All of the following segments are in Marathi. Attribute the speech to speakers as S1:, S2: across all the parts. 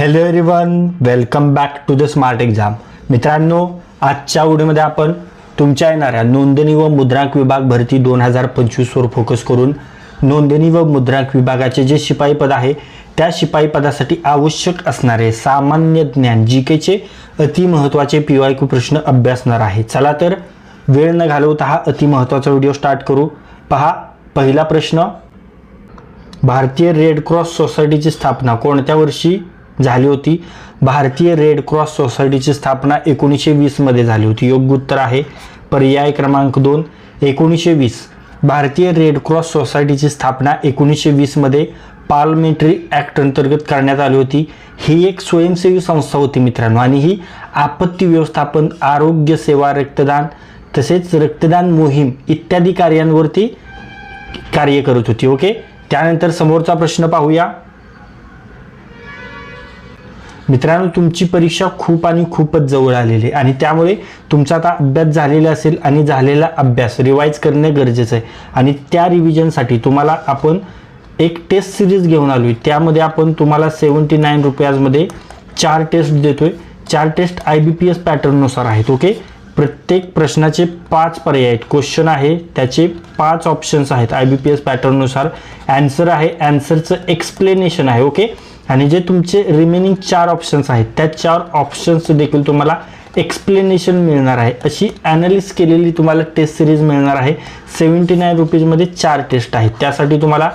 S1: Hello everyone welcome back to the smart exam मित्रांनो आजच्या व्हिडिओमध्ये आपण तुमच्या येणाऱ्या नोंदणी व मुद्रांक विभाग भरती दोन हजार पंचवीसवर फोकस करून नोंदणी व मुद्रांक विभागाचे जे शिपाई पद आहे त्या शिपाई पदासाठी आवश्यक असणारे सामान्य ज्ञान जी केचे अतिमहत्त्वाचे पी वाय क्यू प्रश्न अभ्यासणार आहे. चला तर वेळ न घालवता हा अतिमहत्त्वाचा व्हिडिओ स्टार्ट करू. पहा पहिला प्रश्न. भारतीय रेड क्रॉस सोसायटीची स्थापना कोणत्या वर्षी झाली होती. भारतीय रेड क्रॉस सोसायटीची स्थापना एकोणीसशे वीसमध्ये झाली होती. योग्य उत्तर आहे पर्याय क्रमांक दोन एकोणीसशे वीस. भारतीय रेड क्रॉस सोसायटीची स्थापना एकोणीसशे वीसमध्ये पार्लमेंटरी ॲक्ट अंतर्गत करण्यात आली होती. ही एक स्वयंसेवी संस्था होती मित्रांनो आणि ही आपत्ती व्यवस्थापन आरोग्य सेवा रक्तदान तसेच रक्तदान मोहीम इत्यादी कार्यांवरती कार्य करत होती. ओके? त्यानंतर समोरचा प्रश्न पाहूया. मित्रांनो तुमची परीक्षा खूप आणि खूपच जवळ आलेली आहे आणि त्यामुळे तुमचा आता अभ्यास झालेला असेल आणि झालेला अभ्यास रिवाईज करणे गरजेचं आहे. आणि त्या रिव्हिजनसाठी तुम्हाला आपण एक टेस्ट सिरीज घेऊन आलो आहे त्यामध्ये आपण तुम्हाला सेवन्टी नाईन रुपयाजमध्ये चार टेस्ट देतो आहे चार test I B P S पॅटर्ननुसार आहेत ओके प्रत्येक प्रश्नाचे पाच पर्याय आहेत. क्वेश्चन आहे त्याचे पाच ऑप्शन्स आहेत आय बी पी एस पॅटर्ननुसार ॲन्सर आहे ॲन्सरचं एक्सप्लेनेशन आहे ओके आणि जे तुमचे रिमेनिंग चार ऑप्शन्स आहेत त्या चार ऑप्शन्स देखील तुम्हाला एक्सप्लेनेशन मिळणार आहे. अशी ॲनालिस केलेली तुम्हाला टेस्ट सिरीज मिळणार आहे. सेवन्टी नाईन रुपीजमध्ये चार टेस्ट आहेत. त्यासाठी तुम्हाला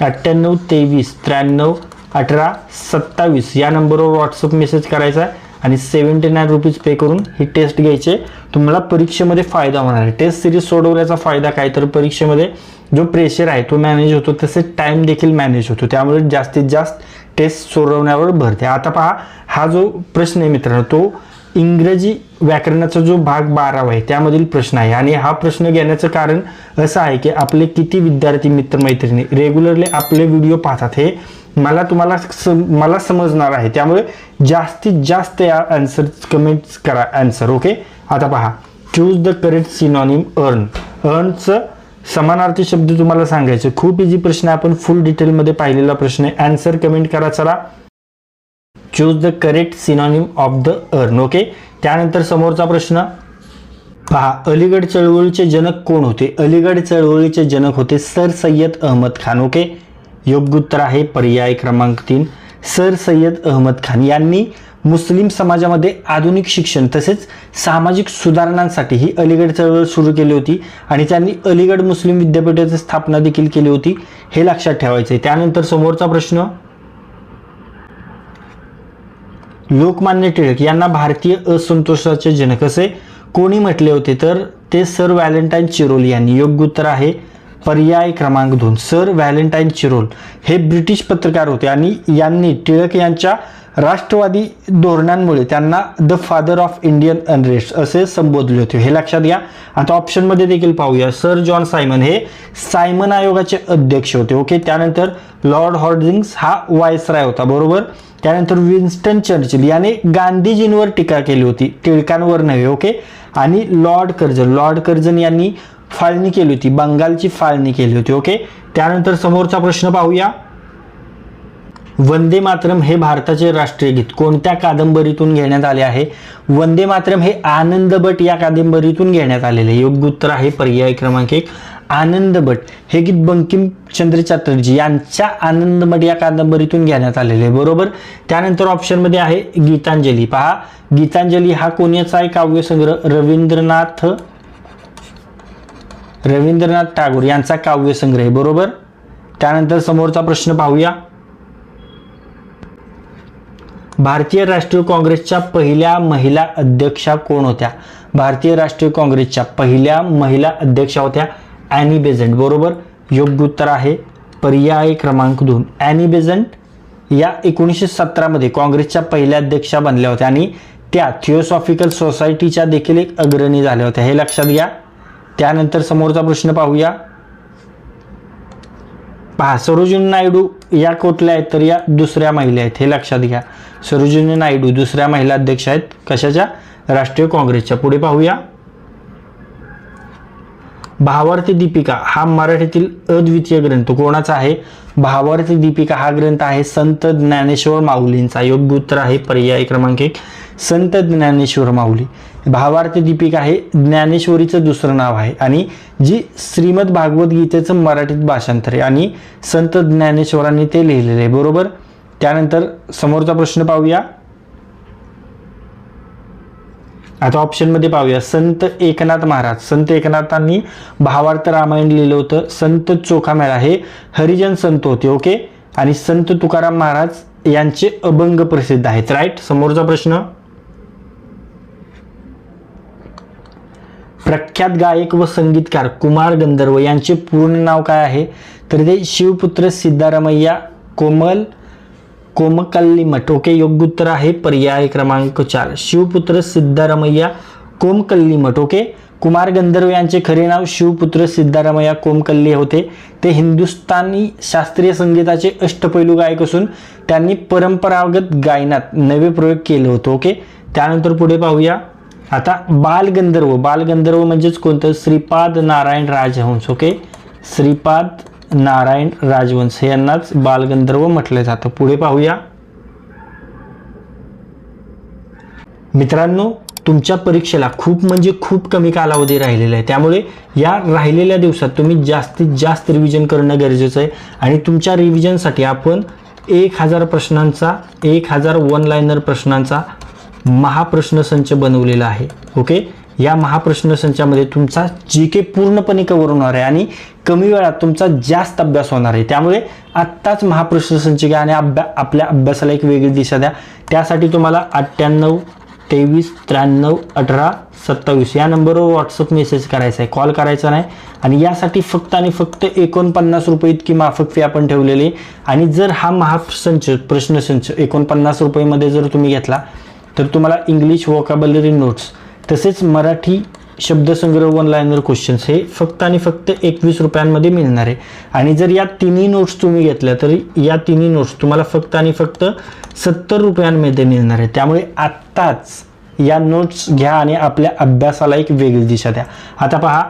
S1: अठ्ठ्याण्णव तेवीस त्र्याण्णव अठरा सत्तावीस या नंबरवर व्हॉट्सअप मेसेज करायचा आहे आणि सेवन्टी नाईन रुपीज पे करून ही टेस्ट घ्यायची. तुम्हाला परीक्षेमध्ये फायदा होणार आहे. टेस्ट सिरीज सोडवल्याचा फायदा काय? तर परीक्षेमध्ये जो प्रेशर आहे तो मॅनेज होतो तसेच टाईम देखील मॅनेज होतो. त्यामुळे जास्तीत जास्त टेस्ट सोडवण्यावर भरते आता पहा हा जो प्रश्न आहे मित्रांनो तो इंग्रजी व्याकरणाचा जो भाग बारावा आहे त्यामधील प्रश्न आहे. आणि हा प्रश्न घेण्याचं कारण असं आहे की आपले किती विद्यार्थी मित्रमैत्रिणी रेग्युलरली आपले व्हिडिओ पाहतात हे मला तुम्हाला सम मला समजणार आहे. त्यामुळे जास्तीत जास्त या आन्सर कमेंट्स करा आन्सर ओके आता पहा choose the correct synonym earn अर्नचं समानार्थी शब्द तुम्हाला सांगायचे. खूप इझी प्रश्न आहे. आपण फुल डिटेलमध्ये पाहिलेला प्रश्न आहे. आन्सर कमेंट करा चला. Choose the correct synonym of the earn okay त्यानंतर समोरचा प्रश्न. पहा अलीगड चळवळीचे जनक कोण होते? अलीगड चळवळीचे जनक होते सर सय्यद अहमद खान ओके योग्य उत्तर आहे पर्याय क्रमांक तीन. सर सय्यद अहमद खान यांनी मुस्लिम समाजामध्ये आधुनिक शिक्षण तसेच सामाजिक सुधारणांसाठी ही अलीगड चळवळ सुरू केली होती आणि त्यांनी अलीगड मुस्लिम विद्यापीठाची स्थापना देखील केली होती हे लक्षात ठेवायचं आहे त्यानंतर समोरचा प्रश्न. लोकमान्य टिळक यांना भारतीय असंतोषाचे जनक असे कोणी म्हटले होते? तर ते सर व्हॅलेंटाईन चिरोल यांनी. योग्य उत्तर आहे पर्याय क्रमांक दोन. सर व्हॅलेंटाईन चिरोल हे ब्रिटिश पत्रकार होते आणि यांनी टिळक यांच्या राष्ट्रवादी धोरणांमुळे त्यांना the father of Indian unrest असे संबोधले होते. हे लक्षात घ्या. आता ऑप्शनमध्ये देखील पाहूया. सर जॉन सायमन हे सायमन आयोगाचे अध्यक्ष होते. ओके त्यानंतर लॉर्ड हॉर्डिंग्स हा वायसराय होता. बरोबर? त्यानंतर विन्स्टन चर्चिल याने गांधीजींवर टीका केली होती. टिळकांवर नव्हे. ओके आणि लॉर्ड कर्जन लॉर्ड कर्जन यांनी फाळणी केली होती. बंगालची फाळणी केली होती. ओके त्यानंतर समोरचा प्रश्न पाहूया. वंदे मातरम हे भारताचे राष्ट्रीय गीत. कोणत्या कादंबरीतून घेण्यात आले आहे? वंदे मातरम हे आनंद भट या कादंबरीतून घेण्यात आलेले. आहे. योग्य उत्तर आहे पर्याय क्रमांक एक. आनंद भट. हे गीत बंकिमचंद्र चॅटर्जी यांच्या आनंद भट या कादंबरीतून घेण्यात आलेले. आहे बरोबर? त्यानंतर ऑप्शनमध्ये आहे गीतांजली. पहा. गीतांजली हा कोणाचा आहे काव्यसंग्रह? रवींद्रनाथ रवींद्रनाथ टागोर यांचा काव्यसंग्रह आहे. बरोबर? त्यानंतर समोरचा प्रश्न पाहूया. भारतीय राष्ट्रीय काँग्रेसच्या पहिल्या महिला अध्यक्षा कोण होत्या? भारतीय राष्ट्रीय काँग्रेसच्या पहिल्या महिला अध्यक्षा होत्या ॲनी बेझंट. बरोबर? योग्य उत्तर आहे. पर्याय क्रमांक दोन. ॲनी बेझंट या एकोणीसशे सतरामध्ये काँग्रेसच्या पहिल्या अध्यक्षा बनल्या होत्या आणि त्या थिओसॉफिकल सोसायटीच्या देखील एक अग्रणी झाल्या होत्या. हे लक्षात घ्या. त्यानंतर समोरचा प्रश्न पाहूया. पहा सरोजिनी नायडू या कुठल्या आहेत तर या दुसऱ्या महिला आहेत हे लक्षात घ्या. सरोजिनी नायडू दुसऱ्या महिला अध्यक्ष आहेत कशाच्या? राष्ट्रीय काँग्रेसच्या. पुढे पाहूया. भावार्थी दीपिका हा मराठीतील अद्वितीय ग्रंथ. कोणाचा आहे? भावार्थी दीपिका हा ग्रंथ आहे संत ज्ञानेश्वर माऊलींचा. योग्य उत्तर आहे पर्याय क्रमांक एक. संत ज्ञानेश्वर माऊली. भावार्थ दीपिका हे ज्ञानेश्वरीचं दुसरं नाव आहे आणि जी श्रीमद भागवत गीतेचं मराठीत भाषांतर आहे आणि संत ज्ञानेश्वरांनी ते लिहिलेलं आहे. बरोबर? त्यानंतर समोरचा प्रश्न पाहूया. आता ऑप्शनमध्ये पाहूया. संत एकनाथ महाराज. संत एकनाथांनी भावार्थ रामायण लिहिलं होतं. संत चोखामेळा हे हरिजन संत होते ओके? आणि संत तुकाराम महाराज यांचे अभंग प्रसिद्ध आहेत राईट समोरचा प्रश्न. प्रख्यात गायक व संगीतकार कुमार गंधर्व यांचे पूर्ण नाव काय आहे? तर ते शिवपुत्र सिद्धारामय्या कोमल कोमकल्ली मठ ओके योग्य उत्तर आहे. पर्याय क्रमांक चार. शिवपुत्र सिद्धारामय्या कोमकल्ली मठ ओके कुमार गंधर्व यांचे खरे नाव शिवपुत्र सिद्धारामय्या कोमकल्ली होते. ते हिंदुस्थानी शास्त्रीय संगीताचे अष्टपैलू गायक असून त्यांनी परंपरागत गायनात नवे प्रयोग केले होते. ओके? त्यानंतर पुढे पाहूया. आता बालगंधर्व बालगंधर्व म्हणजेच कोणतं? श्रीपाद नारायण राजहंस ओके? श्रीपाद नारायण राजवंश यांनाच बालगंधर्व म्हटलं जातं. पुढे पाहूया. मित्रांनो तुमच्या परीक्षेला खूप म्हणजे खूप कमी कालावधी राहिलेला आहे. त्यामुळे या राहिलेल्या दिवसात तुम्ही जास्तीत जास्त रिव्हिजन करणं गरजेचं आहे. आणि तुमच्या रिव्हिजनसाठी आपण एक हजार प्रश्नांचा एक हजार वन लाईनर प्रश्नांचा महाप्रश्न संच बनवलेला आहे. ओके या महाप्रश्न संचामध्ये तुमचा जी के पूर्णपणे कवर होणार आहे आणि कमी वेळात तुमचा जास्त अभ्यास होणार आहे. त्यामुळे आत्ताच महाप्रश्न संच घ्या आणि अभ्या आपल्या अभ्यासाला एक वेगळी दिशा द्या. त्यासाठी तुम्हाला अठ्ठ्याण्णव तेवीस त्र्याण्णव अठरा सत्तावीस या नंबरवर व्हॉट्सअप मेसेज करायचा आहे. कॉल करायचा नाही. आणि यासाठी फक्त आणि फक्त एकोणपन्नास रुपये इतकी माफक फी आपण ठेवलेली आहे. आणि जर हा महासंच प्रश्नसंच एकोणपन्नास रुपयेमध्ये जर तुम्ही घेतला तर तुम्हाला इंग्लिश वोकॅबलरी नोट्स तसेच मराठी शब्दसंग्रह वन लाईनर क्वेश्चन्स हे फक्त आणि फक्त एकवीस रुपयांमध्ये मिळणार आहे. आणि जर या तिन्ही नोट्स तुम्ही घेतल्या तर या तिन्ही नोट्स तुम्हाला फक्त आणि फक्त सत्तर रुपयांमध्ये मिळणार आहे. त्यामुळे आत्ताच या नोट्स घ्या आणि आपल्या अभ्यासाला एक वेगळी दिशा द्या. आता पहा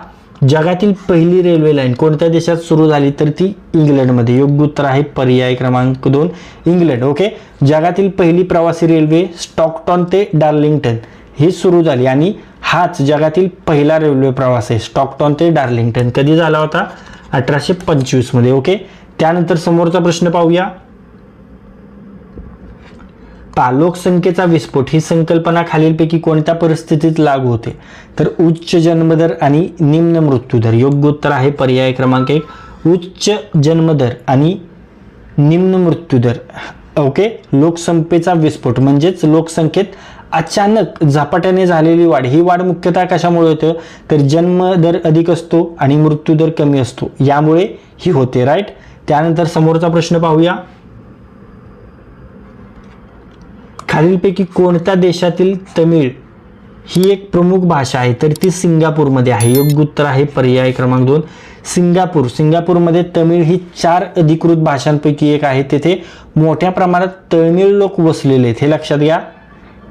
S1: जगातील पहिली रेल्वे लाईन कोणत्या देशात सुरू झाली तर ती इंग्लंडमध्ये? योग्य उत्तर आहे पर्याय क्रमांक दोन इंग्लंड. ओके? जगातील पहिली प्रवासी रेल्वे स्टॉकटॉन ते डार्लिंग्टन ही सुरू झाली आणि हाच जगातील पहिला रेल्वे प्रवास आहे स्टॉकटॉन ते डार्लिंग्टन. कधी झाला होता? अठराशे पंचवीसमध्ये ओके? त्यानंतर समोरचा प्रश्न पाहूया. पहा लोकसंख्येचा विस्फोट ही संकल्पना खालीलपैकी कोणत्या परिस्थितीत लागू होते? तर उच्च जन्मदर आणि निम्न मृत्यूदर. योग्य उत्तर आहे पर्याय क्रमांक एक. उच्च जन्मदर आणि निम्न मृत्यूदर. ओके? लोकसंख्येचा विस्फोट म्हणजेच लोकसंख्येत अचानक झपाट्याने झालेली वाढ. ही वाढ मुख्यतः कशामुळे होतं? तर जन्मदर अधिक असतो आणि मृत्यूदर कमी असतो. यामुळे ही होते राईट? त्यानंतर समोरचा प्रश्न पाहूया. खालीलपैकी कोणत्या देशातील तमिळ ही एक प्रमुख भाषा आहे तर ती सिंगापूरमध्ये आहे. योग्य उत्तर आहे पर्याय क्रमांक दोन सिंगापूर. सिंगापूरमध्ये तमिळ ही चार अधिकृत भाषांपैकी एक आहे. तेथे मोठ्या प्रमाणात तमिळ लोक वसलेले आहेत. हे लक्षात घ्या.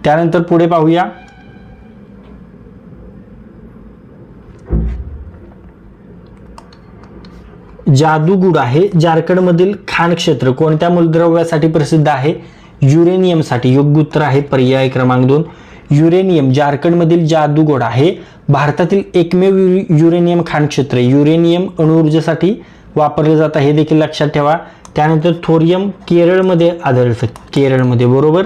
S1: त्यानंतर पुढे पाहूया. जादूगुडा हे झारखंडमधील खाण क्षेत्र. कोणत्या मूलद्रव्यासाठी प्रसिद्ध आहे? युरेनियमसाठी योग्य उत्तर आहे पर्याय क्रमांक दोन. युरेनियम झारखंडमधील जादूगोडा हे भारतातील एकमेव युरेनियम खाण क्षेत्र युरेनियम अणुऊर्जेसाठी वापरले जात हे देखील लक्षात ठेवा. त्यानंतर थोरियम केरळमध्ये आढळतं. केरळमध्ये बरोबर?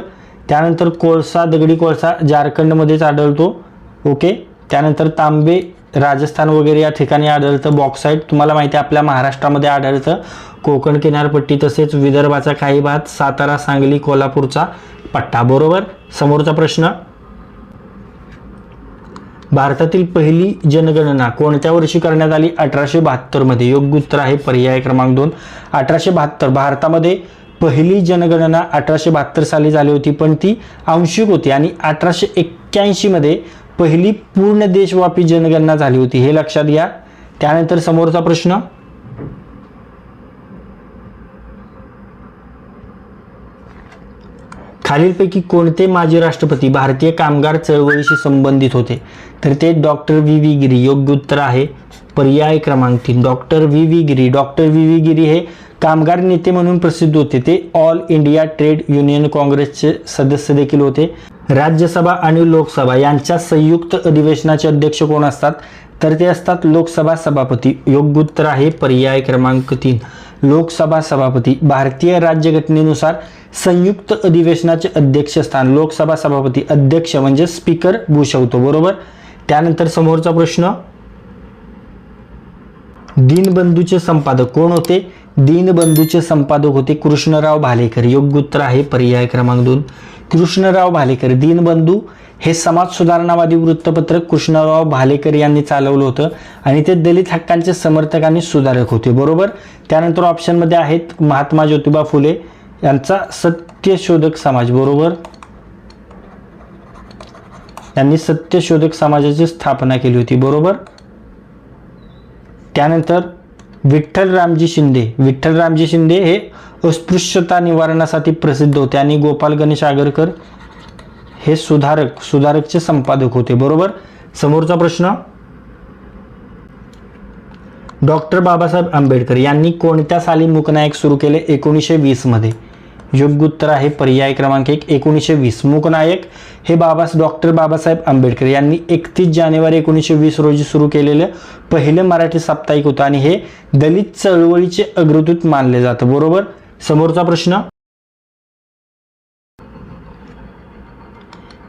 S1: त्यानंतर कोळसा दगडी कोळसा झारखंडमध्येच आढळतो. ओके? त्यानंतर तांबे राजस्थान वगैरे या ठिकाणी आढळतं बॉक्साईट तुम्हाला माहिती आहे आपल्या महाराष्ट्रामध्ये आढळतं कोकण किनारपट्टी तसेच विदर्भाचा काही भाग सातारा सांगली कोल्हापूरचा पट्टा. बरोबर? समोरचा प्रश्न? भारतातील पहिली जनगणना कोणत्या वर्षी करण्यात आली? अठराशे बहात्तरमध्ये योग्य उत्तर आहे पर्याय क्रमांक दोन. अठराशे बहात्तर. भारतामध्ये पहिली जनगणना अठराशे बहात्तर साली झाली होती पण ती आंशिक होती आणि अठराशे एक्क्याऐंशीमध्ये पहिली पूर्ण देशव्यापी जनगणना झाली होती. हे लक्षात घ्या. त्यानंतर समोरचा प्रश्न. खालीलपैकी कोणते माजी राष्ट्रपती भारतीय कामगार चळवळीशी संबंधित होते? तर ते डॉक्टर व्ही व्ही गिरी. योग्य उत्तर आहे पर्याय क्रमांक तीन. Doctor V V Giri. Doctor V V Giri हे कामगार नेते म्हणून प्रसिद्ध होते ते. ऑल इंडिया ट्रेड युनियन काँग्रेसचे सदस्य देखील होते. राज्यसभा आणि लोकसभा यांच्या संयुक्त अधिवेशनाचे अध्यक्ष कोण असतात? तर ते असतात लोकसभा सभापती. योग्य उत्तर आहे पर्याय क्रमांक तीन. लोकसभा सभापती. भारतीय राज्यघटनेनुसार संयुक्त अधिवेशनाचे अध्यक्षस्थान लोकसभा सभापती अध्यक्ष म्हणजे स्पीकर भूषवतो. बरोबर? त्यानंतर समोरचा प्रश्न. दीनबंधूचे संपादक कोण होते? दीनबंधूचे संपादक होते कृष्णराव भालेकर. योग्य उत्तर आहे पर्याय क्रमांक दोन. कृष्णराव भालेकर दीनबंधू हे समाज सुधारणावादी वृत्तपत्र कृष्णराव भालेकर यांनी चालवलं होतं आणि ते दलित हक्कांचे समर्थक आणि सुधारक होते. बरोबर? त्यानंतर ऑप्शनमध्ये आहेत महात्मा ज्योतिबा फुले यांचा सत्यशोधक समाज. बरोबर? यांनी सत्यशोधक समाजाची स्थापना केली होती. बरोबर? त्यानंतर विठ्ठल रामजी शिंदे. विठ्ठल रामजी शिंदे हे अस्पृश्यता निवारणासाठी प्रसिद्ध होते आणि गोपाल गणेश आगरकर हे सुधारक सुधारकचे संपादक होते. बरोबर? समोरचा प्रश्न? डॉक्टर बाबासाहेब आंबेडकर यांनी कोणत्या साली मूकनायक सुरू केले? एकोणीसशे वीसमध्ये योग्य उत्तर आहे पर्याय क्रमांक एक एकोणीसशे वीस. मूकनायक हे बाबा डॉक्टर बाबासाहेब आंबेडकर यांनी एकतीस जानेवारी एकोणीसशे वीस रोजी सुरू केलेलं पहिलं मराठी साप्ताहिक होतं आणि हे दलित चळवळीचे अग्रदूत मानले जातं. बरोबर? समोरचा प्रश्न?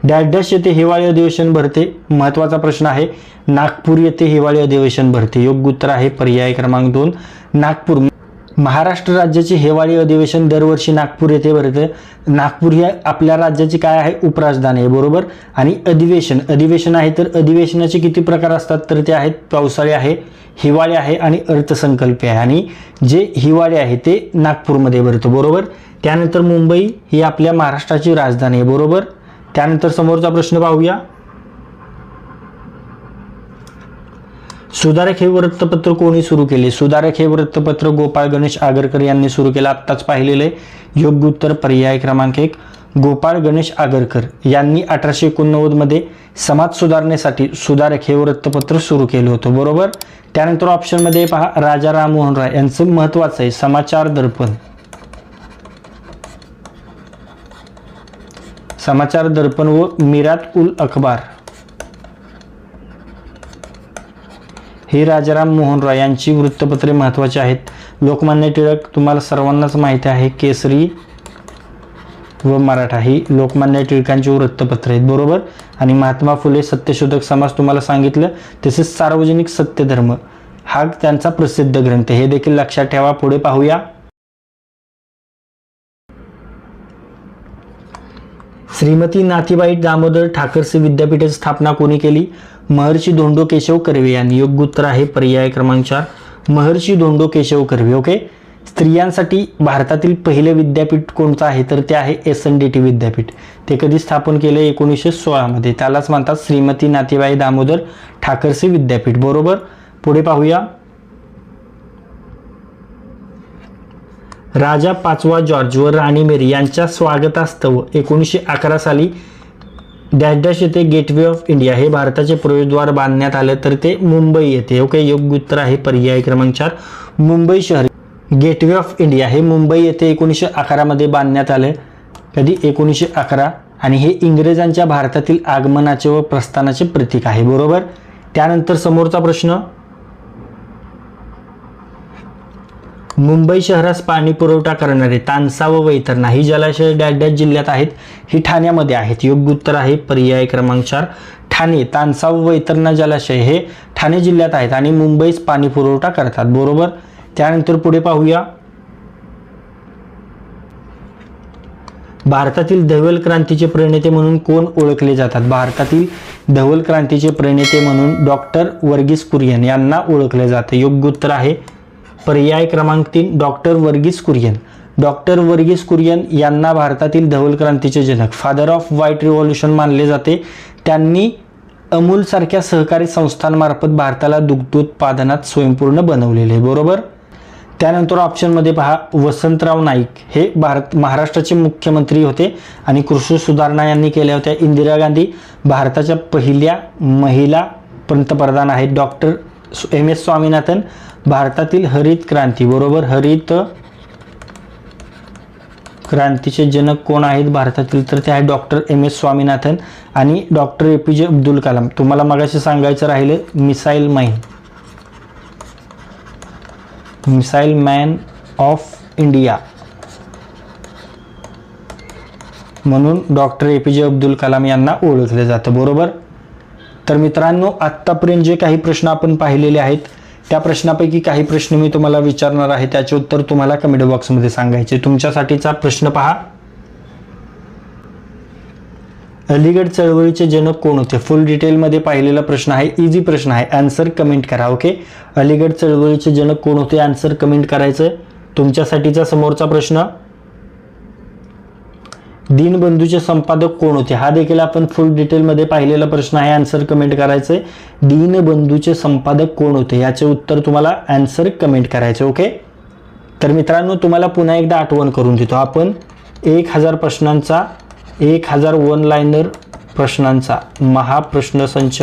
S1: डॅश डॅश येथे हिवाळी अधिवेशन भरते. महत्त्वाचा प्रश्न आहे नागपूर येथे हिवाळी अधिवेशन भरते. योग्य उत्तर आहे पर्याय क्रमांक दोन नागपूर. महाराष्ट्र राज्याचे हिवाळी अधिवेशन दरवर्षी नागपूर येथे भरते. नागपूर हे आपल्या राज्याची काय आहे? उपराजधानी आहे बरोबर? आणि अधिवेशन. अधिवेशन आहे तर अधिवेशनाचे किती प्रकार असतात तर ते आहेत पावसाळी आहे हिवाळी आहे आणि अर्थसंकल्पी आहे. आणि जे हिवाळी आहे ते नागपूरमध्ये भरतं बरोबर? त्यानंतर मुंबई ही आपल्या महाराष्ट्राची राजधानी आहे बरोबर? त्यानंतर समोरचा प्रश्न पाहूया. सुधारक हे वृत्तपत्र कोणी सुरू केले? सुधारक हे वृत्तपत्र गोपाळ गणेश आगरकर यांनी सुरू केलं. आत्ताच पाहिलेलं आहे. योग्य उत्तर पर्याय क्रमांक एक. गोपाळ गणेश आगरकर यांनी अठराशे एकोणनव्वदमध्ये समाज सुधारणेसाठी सुधारक हे वृत्तपत्र सुरू केलं होतं. बरोबर? त्यानंतर ऑप्शनमध्ये पहा राजा राममोहन राय यांचं महत्त्वाचं आहे. समाचार दर्पण. समाचार दर्पण व मिरात उल अखबार हे राजाराम मोहन रॉय यांची वृत्तपत्रे महत्त्वाची आहेत. लोकमान्य टिळक तुम्हाला सर्वांनाच माहिती आहे केसरी व मराठा ही लोकमान्य टिळकांची वृत्तपत्रे आहेत बरोबर? आणि महात्मा फुले सत्यशोधक समाज तुम्हाला सांगितलं तसेच सार्वजनिक सत्यधर्म हा त्यांचा प्रसिद्ध ग्रंथ हे देखील लक्षात ठेवा पुढे पाहूया. श्रीमती नाथीबाई दामोदर ठाकरसी विद्यापीठाची स्थापना कोणी केली? महर्षी धोंडो केशव कर्वे यांनी. योग्य उत्तर आहे पर्याय क्रमांक चार. महर्षी धोंडो केशव कर्वे ओके? स्त्रियांसाठी भारतातील पहिले विद्यापीठ कोणतं आहे? तर ते आहे एस एन डी टी विद्यापीठ. ते कधी स्थापन केलं? एकोणीसशे सोळामध्ये त्यालाच म्हणतात श्रीमती नातीबाई दामोदर ठाकरसी विद्यापीठ. बरोबर? पुढे पाहूया. राजा पाचवा जॉर्ज व राणी मेरी यांच्या स्वागतास्तव एकोणीसशे अकरा साली डॅश डॅश येथे गेटवे ऑफ इंडिया हे भारताचे प्रवेशद्वार बांधण्यात आलं तर ते मुंबई येथे. ओके योग्य उत्तर आहे पर्याय क्रमांक चार. मुंबई शहर. गेटवे ऑफ इंडिया हे मुंबई येथे एकोणीसशे अकरामध्ये बांधण्यात आले. कधी? एकोणीसशे अकरा. आणि हे इंग्रजांच्या भारतातील आगमनाचे व प्रस्थानाचे प्रतीक आहे. बरोबर? त्यानंतर समोरचा प्रश्न. मुंबई शहरास पाणी पुरवठा करणारे तानसा व वैतरणा ही जलाशय डॅश डॅश जिल्ह्यात आहेत. ही ठाण्यामध्ये आहेत. योग्य उत्तर आहे पर्याय क्रमांक चार. ठाणे तानसा व वैतरणा जलाशय हे ठाणे जिल्ह्यात आहेत आणि मुंबईस पाणी पुरवठा करतात. बरोबर? त्यानंतर पुढे पाहूया. भारतातील धवल क्रांतीचे प्रणेते म्हणून कोण ओळखले जातात? भारतातील धवल क्रांतीचे प्रणेते म्हणून डॉक्टर वर्गीस कुरियन यांना ओळखले जाते. योग्य उत्तर आहे पर्याय क्रमांक तीन डॉक्टर वर्गीस कुरियन. डॉक्टर वर्गीस कुरियन यांना भारतातील धवल क्रांतीचे जनक फादर ऑफ व्हाईट रिव्हॉल्युशन मानले जाते. त्यांनी अमूलसारख्या सहकारी संस्थांमार्फत भारताला दुग्धोत्पादनात स्वयंपूर्ण बनवलेले आहे बरोबर? त्यानंतर ऑप्शनमध्ये पहा वसंतराव नाईक हे भारत महाराष्ट्राचे मुख्यमंत्री होते आणि कृषी सुधारणा यांनी केल्या होत्या. इंदिरा गांधी भारताच्या पहिल्या महिला पंतप्रधान आहेत. डॉक्टर एम एस स्वामीनाथन भारतातील हरित क्रांती बरोबर? हरित क्रांतीचे जनक कोण आहेत भारतातील? तर ते आहे डॉक्टर एम एस स्वामीनाथन आणि doctor A P J Abdul Kalam. तुम्हाला मगाशी सांगायचं राहिलं missile man. Missile man of India. म्हणून doctor A P J Abdul Kalam यांना ओळखले जातं बरोबर? तर मित्रांनो आत्तापर्यंत जे काही प्रश्न आपण पाहिलेले आहेत त्या प्रश्नापैकी काही प्रश्न मी तुम्हाला विचारणार आहे. त्याचे उत्तर तुम्हाला कमेंट बॉक्समध्ये सांगायचे. तुमच्यासाठीचा प्रश्न पहा. अलीगड चळवळीचे जनक कोण होते? फुल डिटेलमध्ये पाहिलेला प्रश्न आहे. इझी प्रश्न आहे. आन्सर कमेंट करा ओके अलीगड चळवळीचे जनक कोण होते? आन्सर कमेंट करायचं. तुमच्यासाठीचा समोरचा प्रश्न. दीनबंधूचे संपादक कोण होते? हा देखील आपण फुल डिटेलमध्ये पाहिलेला प्रश्न आहे. आन्सर कमेंट करायचे दीनबंधूचे संपादक कोण होते? याचे उत्तर तुम्हाला आन्सर कमेंट करायचे ओके तर मित्रांनो तुम्हाला पुन्हा एकदा आठवण करून देतो आपण. एक हजार प्रश्नांचा एक हजार वन लाईनर प्रश्नांचा महाप्रश्नसंच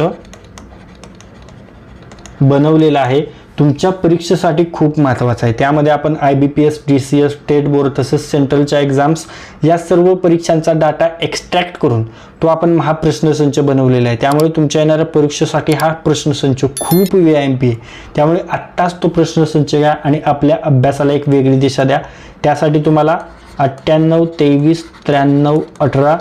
S1: बनवलेला आहे. तुमच्या परीक्षेसाठी खूप महत्त्वाचा आहे. त्यामध्ये आपण I B P S D C S state board तसेच सेंट्रलच्या एक्झाम्स या सर्व परीक्षांचा डाटा एक्स्ट्रॅक्ट करून तो आपण महाप्रश्नसंच बनवलेला आहे. त्यामुळे तुमच्या येणाऱ्या परीक्षेसाठी हा प्रश्नसंच खूप व्ही आय एम पी आहे. त्यामुळे आत्ताच तो प्रश्नसंच घ्या आणि आपल्या अभ्यासाला एक वेगळी दिशा द्या. त्यासाठी तुम्हाला अठ्ठ्याण्णव तेवीस त्र्याण्णव अठरा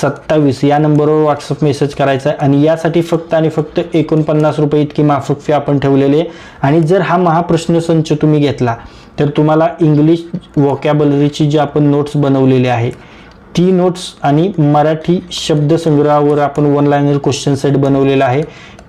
S1: सत्तावीस. या नंबरवर व्हॉट्सअप मेसेज करायचा आहे. आणि यासाठी फक्त आणि फक्त एकोणपन्नास रुपये इतकी माफक फी आपण ठेवलेली आहे. आणि जर हा महाप्रश्न संच तुम्ही घेतला तर तुम्हाला इंग्लिश वॉकॅबलरीची जी आपण नोट्स बनवलेली आहे ती नोट्स आणि मराठी शब्दसंग्रहावर आपण वन लाईनर क्वेश्चन सेट बनवलेला आहे.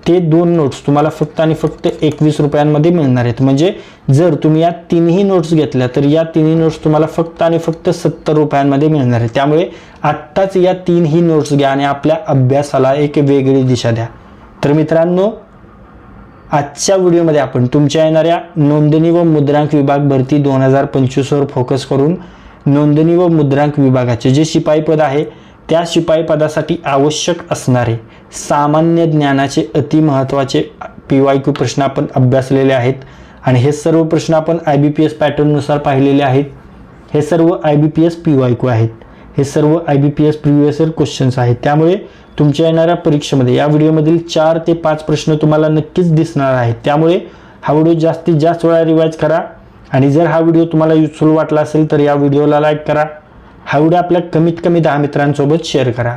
S1: ते दोन नोट्स तुम्हाला फक्त आणि फक्त एकवीस रुपयांमध्ये मिळणार आहेत. म्हणजे जर तुम्ही या तिन्ही नोट्स घेतल्या तर या तिन्ही नोट्स तुम्हाला फक्त आणि फक्त सत्तर रुपयांमध्ये मिळणार आहेत. त्यामुळे आत्ताच या तीनही नोट्स घ्या आणि आपल्या अभ्यासाला एक वेगळी दिशा द्या. तर मित्रांनो आजच्या व्हिडिओमध्ये आपण तुमच्या येणाऱ्या नोंदणी व मुद्रांक विभाग भरती दोन हजार पंचवीसवर फोकस करून नोंदणी व मुद्रांक विभागाचे जे शिपाई पद आहे त्या शिपाई पदासाठी आवश्यक असणारे सामान्य ज्ञानाचे अतिमहत्त्वाचे पी वाय क्यू प्रश्न आपण अभ्यासलेले आहेत. आणि हे सर्व प्रश्न आपण आय बी पी एस पॅटर्ननुसार पाहिलेले आहेत. हे सर्व I B P S P Y Q आहेत. हे सर्व I B P S previous year questions आहेत. त्यामुळे तुमच्या येणाऱ्या परीक्षेमध्ये या व्हिडिओमधील चार ते पाच प्रश्न तुम्हाला नक्कीच दिसणार आहेत. त्यामुळे हा व्हिडिओ जास्तीत जास्त वेळा रिवाईज करा. आणि जर हा व्हिडिओ तुम्हाला युजफुल वाटला असेल तर या व्हिडिओला लाईक करा. हा व्हिडिओ आपल्या कमीत कमी दहा मित्रांसोबत शेअर करा.